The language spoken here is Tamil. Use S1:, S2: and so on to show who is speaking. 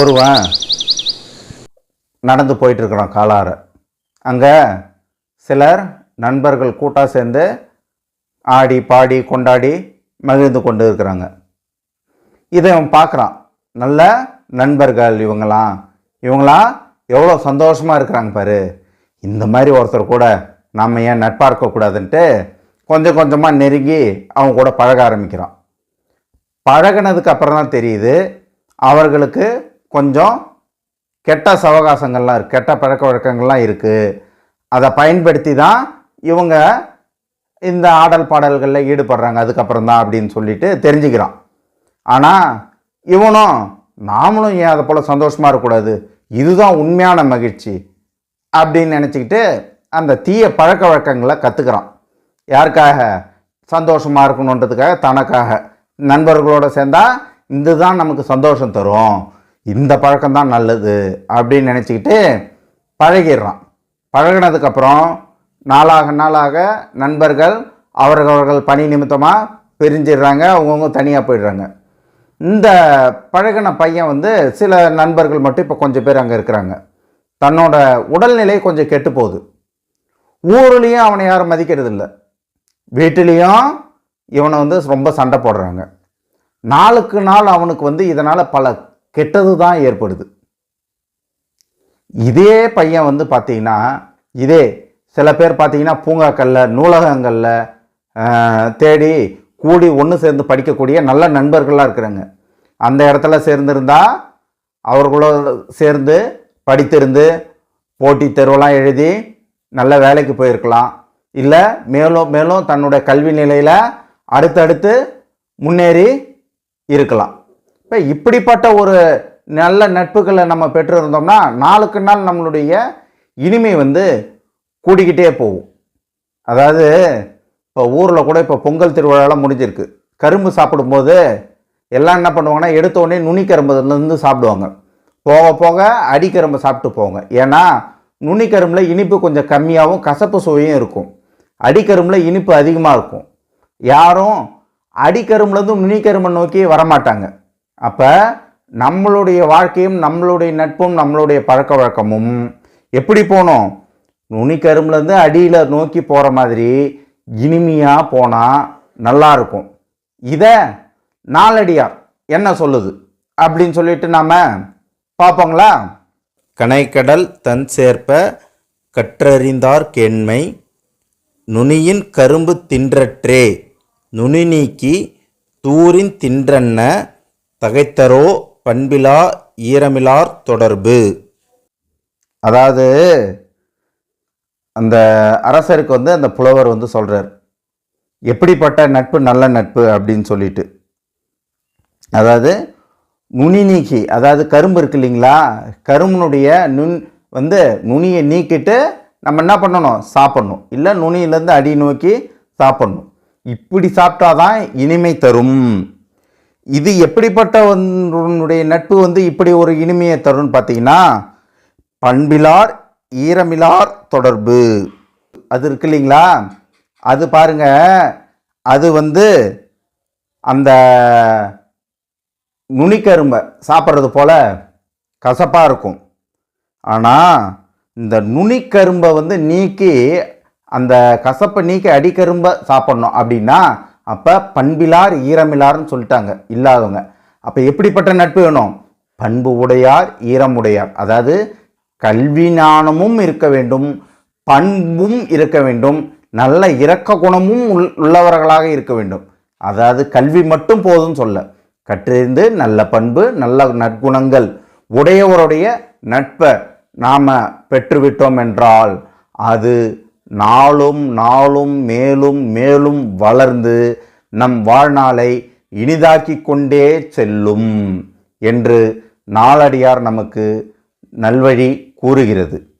S1: ஒருவன் நடந்து போயிட்டுருக்குறான் காலார. அங்கே சிலர் நண்பர்கள் கூட்டாக சேர்ந்து ஆடி பாடி கொண்டாடி மகிழ்ந்து கொண்டு இருக்கிறாங்க. இதை அவன் பார்க்குறான். நல்ல நண்பர்கள் இவங்களாம். இவங்களாம் எவ்வளோ சந்தோஷமாக இருக்கிறாங்க பாரு. இந்த மாதிரி ஒருத்தர் கூட நம்ம ஏன் நட்பாக இருக்கக்கூடாதுன்ட்டு கொஞ்சம் கொஞ்சமாக நெருங்கி அவங்க கூட பழக ஆரம்பிக்கிறான். பழகினதுக்கு அப்புறம் தான் தெரியுது அவர்களுக்கு கொஞ்சம் கெட்ட சவகாசங்கள்லாம் இருக்குது கெட்ட பழக்க வழக்கங்கள்லாம் இருக்குது அதை பயன்படுத்தி தான் இவங்க இந்த ஆடல் பாடல்களில் ஈடுபடுறாங்க அதுக்கப்புறம் தான் அப்படின்னு சொல்லிட்டு தெரிஞ்சுக்கிறான் ஆனால் இவனும் நாமளும் ஏன் அதை போல் சந்தோஷமாக இருக்கக்கூடாது? இதுதான் உண்மையான மகிழ்ச்சி அப்படின்னு நினச்சிக்கிட்டு அந்த தீய பழக்க வழக்கங்களை கற்றுக்கிறான் யாருக்காக? சந்தோஷமாக இருக்கணுன்றதுக்காக தனக்காக. நண்பர்களோடு சேர்ந்தால் இதுதான் நமக்கு சந்தோஷம் தரும். இந்த பழக்கம்தான் நல்லது அப்படின்னு நினச்சிக்கிட்டு பழகிடுறான். பழகினதுக்கப்புறம் நாளாக நாளாக நண்பர்கள் அவரவர்கள் பணி நிமித்தமாக பிரிஞ்சிடுறாங்க அவங்கவுங்க தனியாக போயிடுறாங்க. இந்த பழகின பையன் வந்து சில நண்பர்கள் மட்டும் இப்போ கொஞ்சம் பேர் அங்கே இருக்கிறாங்க. தன்னோட உடல்நிலை கொஞ்சம் கெட்டு போகுது. ஊர்லேயும் அவனை யாரும் மதிக்கிறது இல்லை. வீட்டிலையும் இவனை வந்து ரொம்ப சண்டை போடுறாங்க. நாளுக்கு நாள் அவனுக்கு வந்து இதனால் பல கெட்டது தான் ஏற்படுது. இதே பையன் வந்து பார்த்தீங்கன்னா இதே சில பேர் பார்த்தீங்கன்னா பூங்காக்களில் நூலகங்களில் தேடி கூடி ஒன்று சேர்ந்து படிக்கக்கூடிய நல்ல நண்பர்களாக இருக்கிறாங்க. அந்த இடத்துல சேர்ந்துருந்தா அவர்களோட சேர்ந்து படித்திருந்து போட்டி தேர்வெல்லாம் எழுதி நல்ல வேலைக்கு போயிருக்கலாம். இல்லை மேலும் மேலும் தன்னுடைய கல்வி நிலையில் அடுத்தடுத்து முன்னேறி இருக்கலாம். இப்போ இப்படிப்பட்ட ஒரு நல்ல நட்புகளை நம்ம பெற்றிருந்தோம்னா நாளுக்கு நாள் நம்மளுடைய இனிமை வந்து கூடிக்கிட்டே போகும். அதாவது இப்போ ஊரில் கூட இப்போ பொங்கல் திருவிழாலாம் முடிஞ்சிருக்கு. கரும்பு சாப்பிடும்போது எல்லாம் என்ன பண்ணுவாங்கன்னா எடுத்த உடனே நுனிக்கரும்புலேருந்து சாப்பிடுவாங்க. போக போக அடிக்கரும்பு சாப்பிட்டு போங்க ஏன்னா நுனிக்கரும்பில் இனிப்பு கொஞ்சம் கம்மியாகவும் கசப்பு சுவையும் இருக்கும். அடிக்கரும்பில் இனிப்பு அதிகமாக இருக்கும். யாரும் அடிக்கரும்புலேருந்து நுனிக்கரும்பை நோக்கி வரமாட்டாங்க. அப்போ நம்மளுடைய வாழ்க்கையும் நம்மளுடைய நட்பும் நம்மளுடைய பழக்க வழக்கமும் எப்படி போகணும் நுனிக்கரும்புலேருந்து அடியில் நோக்கி போகிற மாதிரி இனிமையாக போனால் நல்லா இருக்கும். இதை நாளடியார் என்ன சொல்லுது? அப்படின்னு சொல்லிட்டு நாம் பார்ப்போங்களா? கனைக்கடல் தன் சேர்ப்ப கற்றறிந்தார் கேண்மை நுனியின் கரும்பு தின்றற்றே நுனி நீக்கி தூரின் தின்றன்ன தகைத்தரோ பண்பிலா ஈரமிலார் தொடர்பு. அதாவது அந்த அரசருக்கு வந்து அந்த புலவர் வந்து சொல்கிறார் எப்படிப்பட்ட நட்பு நல்ல நட்பு? அப்படின்னு சொல்லிட்டு. அதாவது நுனி நீக்கி அதாவது கரும்பு இருக்கு இல்லைங்களா? கரும்பினுடைய நுண் வந்து நுனியை நீக்கிட்டு நம்ம என்ன பண்ணணும்? சாப்பிட்ணும். இல்லை நுனியிலேருந்து அடி நோக்கி சாப்பிட்ணும். இப்படி சாப்பிட்டாதான் இனிமை தரும். இது எப்படிப்பட்டனுடைய நட்பு வந்து இப்படி ஒரு இனிமையை தரும்னு பார்த்தீங்கன்னா பண்பிலார் ஈரமிலார் தொடர்பு. அது இருக்கு இல்லைங்களா? அது பாருங்க அது வந்து அந்த நுனிக்கரும்பை சாப்பிட்றது போல் கசப்பாக இருக்கும். ஆனால் இந்த நுனிக்கரும்பை வந்து நீக்கி அந்த கசப்பை நீக்கி அடிக்கரும்பை சாப்பிட்ணும் அப்படின்னா அப்போ பண்பிலார் ஈரமிலார்னு சொல்லிட்டாங்க இல்லாதவங்க. அப்போ எப்படிப்பட்ட நட்பு வேணும்? பண்பு உடையார் ஈரம் உடையார். அதாவது கல்வி ஞானமும் இருக்க வேண்டும் பண்பும் இருக்க வேண்டும் நல்ல இரக்க குணமும் உள் உள்ளவர்களாக இருக்க வேண்டும். அதாவது கல்வி மட்டும் போதும் சொல்ல. கற்றிருந்து நல்ல பண்பு நல்ல நற்குணங்கள் உடையவருடைய நட்பை நாம் பெற்றுவிட்டோம் என்றால் அது நாளும் நாளும் மேலும் மேலும் வளர்ந்து நம் வாழ்நாளை இனிதாக்கி கொண்டே செல்லும் என்று நாளடியார் நமக்கு நல்வழி கூறுகிறது.